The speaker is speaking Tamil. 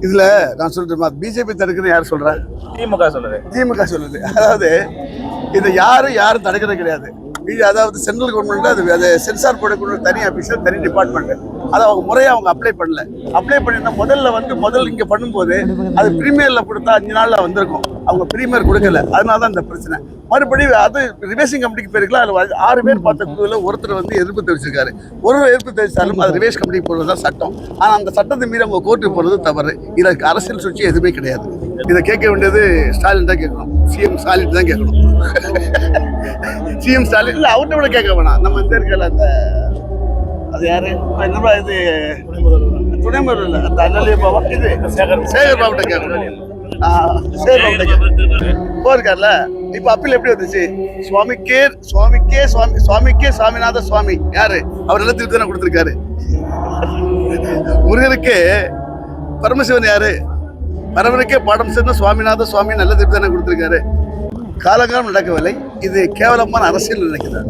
இதுல நான் சொல்றேன் பிஜேபி தடுக்குன்னு யார் சொல்றா? திமுக சொல்லுது. திமுக சொல்லுது. அதாவது இதை யாரும் யாரும் தடுக்கிறது கிடையாது. இது அதாவது சென்ட்ரல் கவர்மெண்ட் அது அது சென்சார் போடக்கூடிய தனி அபிஷியல் தனி டிபார்ட்மெண்ட் அதை அவங்க முறையாக அவங்க அப்ளை பண்ணல. அப்ளை பண்ணியிருந்தா முதல்ல வந்து முதல் இங்கே பண்ணும்போது அது ப்ரீமியரில் கொடுத்தா அஞ்சு நாளில் வந்திருக்கும். அவங்க ப்ரீமியர் கொடுக்கல. அதனால தான் இந்த பிரச்சனை. மறுபடியும் அது ரிவேசிங் கமிட்டிக்கு போயிருக்கலாம். அதில் ஆறு பேர் பார்த்த குழுவில் ஒருத்தர் வந்து எதிர்ப்பு தெரிவிச்சிருக்காரு. ஒரு எதிர்ப்பு தெரிவித்தாலும் அது ரிவேஷ் கமிட்டிக்கு போகிறது தான் சட்டம். ஆனால் அந்த சட்டத்தை மீறி அவங்க கோர்ட்டுக்கு போகிறது தவறு. இதற்கு அரசியல் சுழற்சி எதுவுமே கிடையாது. இதை கேட்க வேண்டியது ஸ்டாலின் தான் கேட்கணும். சிஎம் ஸ்டாலின் தான் கேட்கணும். சிஎம் ஸ்டாலின் இல்லை அவர்கிட்ட கூட கேட்க வேணாம். நம்ம இந்த இருக்கல அந்த அது யாரு? என்னப்பா இது? துணை முதல்வர் அந்த அண்ணலிய பாபா. இது சேகர் சேகர் பாபுட்ட கேட்கணும். சேகர் போயிருக்கார்ல? இப்போ அப்பீல் எப்படி வந்துச்சு? சுவாமிக்கே சுவாமிக்கே சுவாமி சுவாமிக்கே சுவாமிநாத சுவாமி. யாரு? அவர் நல்ல தானே கொடுத்துருக்காரு. முருகனுக்கு பரமசிவன் யாரு? வரவனுக்கே பாடம் சேர்ந்த சுவாமிநாத சுவாமி நல்ல திருப்தி தானே கொடுத்துருக்காரு. காலகாலம் நடக்கவில்லை. இது கேவலமான அரசியல் நினைக்கிறார்